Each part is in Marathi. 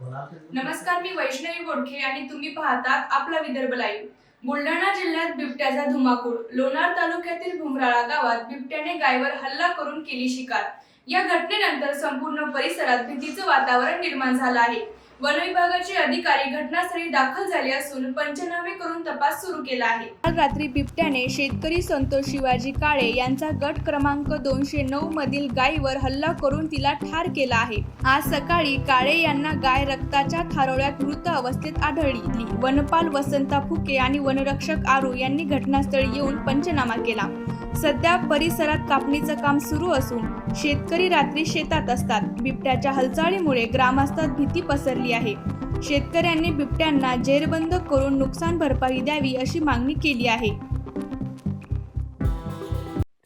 नमस्कार मी वैष्णवी बोडखे आणि तुम्ही पाहतात आपला विदर्भ लाईव्ह बुलढाणा जिल्ह्यात बिबट्याचा धुमाकूळ. लोणार तालुक्यातील भुमराळा गावात बिबट्याने गायवर हल्ला करून केली शिकार. या घटनेनंतर संपूर्ण परिसरात भीतीचं वातावरण निर्माण झालं आहे. वन विभागाचे अधिकारी घटनास्थळी दाखल झाले असून पंचनामे करून तपास सुरू केला आहे. काल रात्री बिबट्याने शेतकरी संतोष शिवाजी काळे यांचा गट क्रमांक दोनशे नऊ मधील गायीवर हल्ला करून तिला ठार केला आहे. आज सकाळी काळे यांना गाय रक्ताच्या थारोळ्यात मृत अवस्थेत आढळली. वनपाल वसंता फुके आणि वनरक्षक आरू यांनी घटनास्थळी येऊन पंचनामा केला. सध्या परिसरात कापणीचं काम सुरू असून शेतकरी रात्री शेतात असतात. बिबट्याच्या हालचालीमुळे ग्रामस्थात भीती पसरली आहे. शेतकऱ्यांनी बिबट्यांना जेरबंद करून नुकसान भरपाई द्यावी अशी मागणी केली आहे.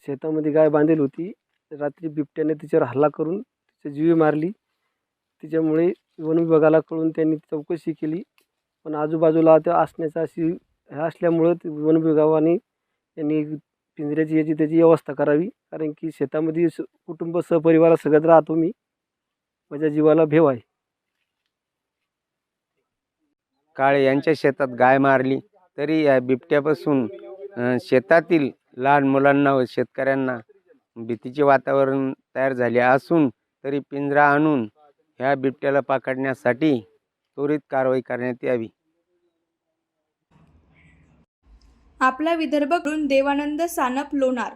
शेतामध्ये गाय बांधेल होती. रात्री बिबट्याने तिच्यावर हल्ला करून तिची जीवे मारली. तिच्यामुळे वन विभागाला कळून त्यांनी चौकशी केली. पण आजूबाजूला त्या असण्याचा अशी हे असल्यामुळं ते वन विभागाने त्यांनी पिंजऱ्याची याची त्याची व्यवस्था करावी. कारण की शेतामध्ये स- कुटुंब सहपरिवार सगळ्यात राहतो मी. माझ्या जीवाला भेव आहे. काळे यांच्या शेतात गाय मारली तरी या बिबट्यापासून शेतातील लहान मुलांना व शेतकऱ्यांना भीतीचे वातावरण तयार झाले असून तरी पिंजरा आणून ह्या बिबट्याला पकडण्यासाठी त्वरित कारवाई करण्यात यावी. आपला विदर्भ करून देवानंद सानप लोणार